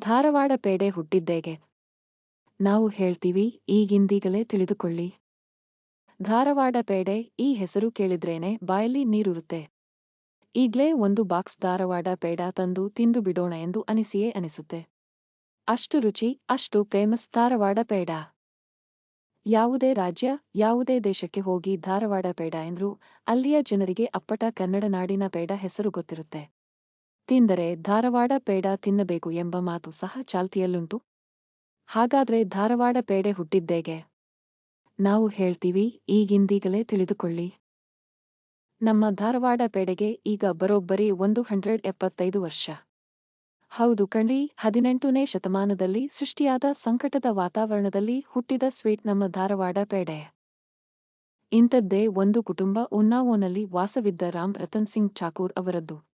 ಧಾರವಾಡ ಪೇಡೆ ಹುಟ್ಟಿದ್ದೇಗೆ. ನಾವು ಹೇಳ್ತೀವಿ, ಈಗಿಂದೀಗಲೇ ತಿಳಿದುಕೊಳ್ಳಿ. ಧಾರವಾಡ ಪೇಡೆ, ಈ ಹೆಸರು ಕೇಳಿದ್ರೇನೆ ಬಾಯಲ್ಲಿ ನೀರುರುತ್ತೆ. ಈಗ್ಲೇ ಒಂದು ಬಾಕ್ಸ್ ಧಾರವಾಡ ಪೇಡ ತಂದು ತಿಂದು ಬಿಡೋಣ ಎಂದು ಅನಿಸಿಯೇ ಅನಿಸುತ್ತೆ. ಅಷ್ಟು ರುಚಿ, ಅಷ್ಟು ಫೇಮಸ್ ಧಾರವಾಡ ಪೇಡ. ಯಾವುದೇ ರಾಜ್ಯ, ಯಾವುದೇ ದೇಶಕ್ಕೆ ಹೋಗಿ ಧಾರವಾಡ ಪೇಡ ಎಂದ್ರೂ ಅಲ್ಲಿಯ ಜನರಿಗೆ ಅಪ್ಪಟ ಕನ್ನಡ ನಾಡಿನ ಪೇಡ ಹೆಸರು ಗೊತ್ತಿರುತ್ತೆ. ತಿಂದರೆ ಧಾರವಾಡ ಪೇಡ ತಿನ್ನಬೇಕು ಎಂಬ ಮಾತು ಸಹ ಚಾಲ್ತಿಯಲ್ಲುಂಟು. ಹಾಗಾದ್ರೆ ಧಾರವಾಡ ಪೇಡೆ ಹುಟ್ಟಿದ್ದೇಗೆ? ನಾವು ಹೇಳ್ತೀವಿ, ಈಗಿಂದೀಗಲೇ ತಿಳಿದುಕೊಳ್ಳಿ. ನಮ್ಮ ಧಾರವಾಡ ಪೇಡೆಗೆ ಈಗ ಬರೋಬ್ಬರಿ ಒಂದು ಹಂಡ್ರೆಡ್ ಎಪ್ಪತ್ತೈದು ವರ್ಷ. ಹೌದು ಕಣ್ರಿ, ಹದಿನೆಂಟನೇ ಶತಮಾನದಲ್ಲಿ ಸೃಷ್ಟಿಯಾದ ಸಂಕಟದ ವಾತಾವರಣದಲ್ಲಿ ಹುಟ್ಟಿದ ಸ್ವೀಟ್ ನಮ್ಮ ಧಾರವಾಡ ಪೇಡೆ. ಇಂಥದ್ದೇ ಒಂದು ಕುಟುಂಬ ಉನ್ನಾವೋನಲ್ಲಿ ವಾಸವಿದ್ದ ರಾಮ್ ರತನ್ ಸಿಂಗ್ ಠಾಕೂರ್ ಅವರದ್ದು.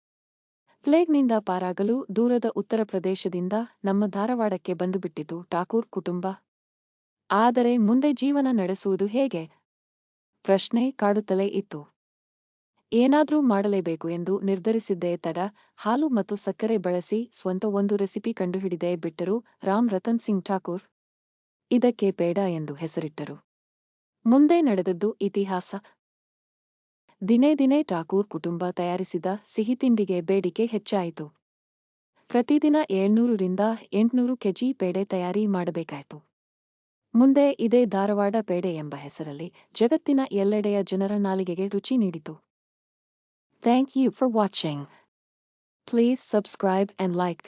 ಪ್ಲೇಗ್ನಿಂದ ಪಾರಾಗಲು ದೂರದ ಉತ್ತರ ಪ್ರದೇಶದಿಂದ ನಮ್ಮ ಧಾರವಾಡಕ್ಕೆ ಬಂದುಬಿಟ್ಟಿತು ಠಾಕೂರ್ ಕುಟುಂಬ. ಆದರೆ ಮುಂದೆ ಜೀವನ ನಡೆಸುವುದು ಹೇಗೆ? ಪ್ರಶ್ನೆ ಕಾಡುತ್ತಲೇ ಇತ್ತು. ಏನಾದ್ರೂ ಮಾಡಲೇಬೇಕು ಎಂದು ನಿರ್ಧರಿಸಿದ್ದೇ ತಡ, ಹಾಲು ಮತ್ತು ಸಕ್ಕರೆ ಬಳಸಿ ಸ್ವಂತ ಒಂದು ರೆಸಿಪಿ ಕಂಡುಹಿಡಿದೇ ಬಿಟ್ಟರು ರಾಮ್ ರತನ್ ಸಿಂಗ್ ಠಾಕೂರ್. ಇದಕ್ಕೆ ಪೇಡ ಎಂದು ಹೆಸರಿಟ್ಟರು. ಮುಂದೆ ನಡೆದದ್ದು ಇತಿಹಾಸ. ದಿನೇ ದಿನೇ ಠಾಕೂರ್ ಕುಟುಂಬ ತಯಾರಿಸಿದ ಸಿಹಿತಿಂಡಿಗೆ ಬೇಡಿಕೆ ಹೆಚ್ಚಾಯಿತು. ಪ್ರತಿದಿನ ಏಳ್ನೂರರಿಂದ ಎಂಟುನೂರು ಕೆಜಿ ಪೇಡೆ ತಯಾರಿ ಮಾಡಬೇಕಾಯಿತು. ಮುಂದೆ ಇದೇ ಧಾರವಾಡ ಪೇಡೆ ಎಂಬ ಹೆಸರಲ್ಲಿ ಜಗತ್ತಿನ ಎಲ್ಲೆಡೆಯ ಜನರ ನಾಲಿಗೆಗೆ ರುಚಿ ನೀಡಿತು. Thank you for watching please subscribe and like